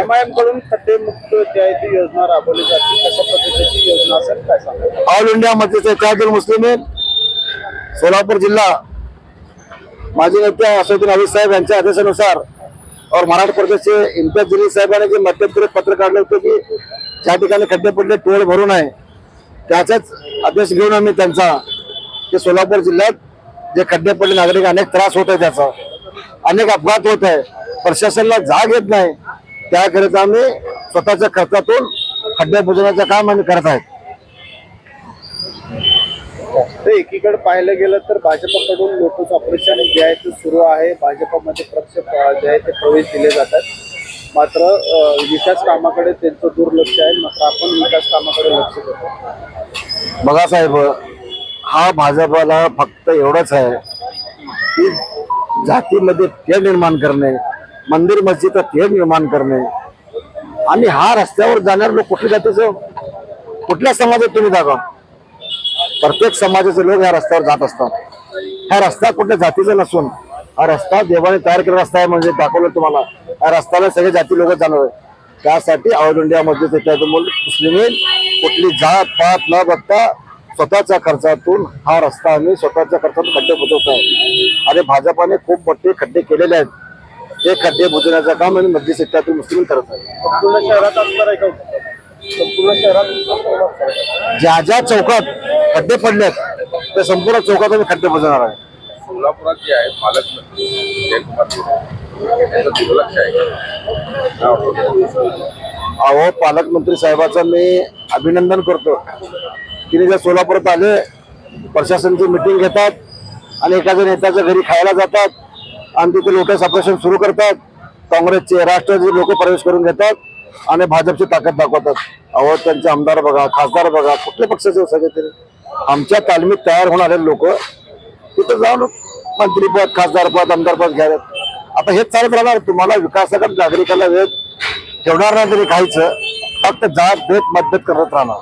M आयकडून खड्डेमुक्त जी ती योजना राबवली जाते. कशा पद्धतीची योजना असेल काय सांगा ऑल इंडिया मजलिस त्यातील मुस्लिमीन सोलापूर जिल्हा माजी नेते असदुद्दीन अली साहेब यांच्या आदेशानुसार और मराठा प्रदेशचे इम्तियाज जलील साहेबांनी जे मध्यंतरी पत्र काढलं होतं की ज्या ठिकाणी खड्डे पडले टोळ भरून आहे त्याचाच आदेश घेऊन आम्ही त्यांचा की सोलापूर जिल्ह्यात जे खड्डे पडले नागरिक अनेक त्रास होत आहे त्याचा. अनेक अपघात होत आहे. प्रशासनाला जाग येत नाही. त्याकरिता आम्ही स्वतःच्या खर्चातून खड्डे बुजवण्याचं काम आम्ही करत आहेत. एकीकडे पाहायला गेलं तर भाजपकडून लोटस ऑपरेशन जे आहे ते सुरू आहे. भाजपमध्ये पक्ष जे आहे ते प्रवेश दिले जातात. मात्र विकास कामाकडे त्यांचं दुर्लक्ष आहे. मात्र आपण विकास कामाकडे लक्ष देतो. बघा साहेब हा भाजपाला फक्त एवढंच आहे की जातीमध्ये निर्माण करणे मंदिर मस्जिद हे निर्माण करणे. आणि हा रस्त्यावर जाणारे लोक कुठल्या जातीचं? कुठल्या समाजात तुम्ही दाखवा प्रत्येक समाजाचे लोक ह्या रस्त्यावर जात असतात. हा रस्ता कुठल्या जातीचा नसून हा रस्ता देवाने तयार केलेला रस्ता आहे म्हणजे दाखवलं तुम्हाला. या रस्त्याला सगळे जाती लोक जाणार आहे त्यासाठी ऑल इंडिया मध्ये मुस्लिम कुठली जात पात न बघता स्वतःच्या खर्चातून हा रस्ता आम्ही स्वतःच्या खर्चातून खड्डे बुजवत आहे. आणि भाजपाने खूप मोठे खड्डे केलेले आहेत. ते खड्डे बुजवण्याचं काम आम्ही मध्य क्षेत्रातून मुस्लिम करत आहे संपूर्ण शहरात असणार आहे का? संपूर्ण शहरात ज्या ज्या चौकात खड्डे पडलेत त्या संपूर्ण चौकात आम्ही खड्डे बुजवणार आहे. सोलापुरात जे आहे पालकमंत्री जयकुमार दुर्लक्ष आहे? अहो पालकमंत्री साहेबाचं मी अभिनंदन करतो. तिने जर सोलापुरात आले प्रशासनची मिटिंग घेतात आणि एखाद्या नेत्याच्या घरी खायला जातात आणि तिथे लोटस ऑपरेशन सुरू करतात. काँग्रेसचे राष्ट्रवादी लोक प्रवेश करून घेतात आणि भाजपची ताकद दाखवतात. अहो त्यांचे आमदार बघा खासदार बघा कुठल्या पक्षाचे सगळे तरी आमच्या तालमीत तयार होणारे लोक तिथं जाऊन मंत्रीपद खासदारपद आमदारपद घ्यावेत. आता हेच चालत राहणार. तुम्हाला विकासाकडे नागरिकाला वेळ ठेवणार नाही तरी खायचं फक्त जात भेट मदत करत राहणार.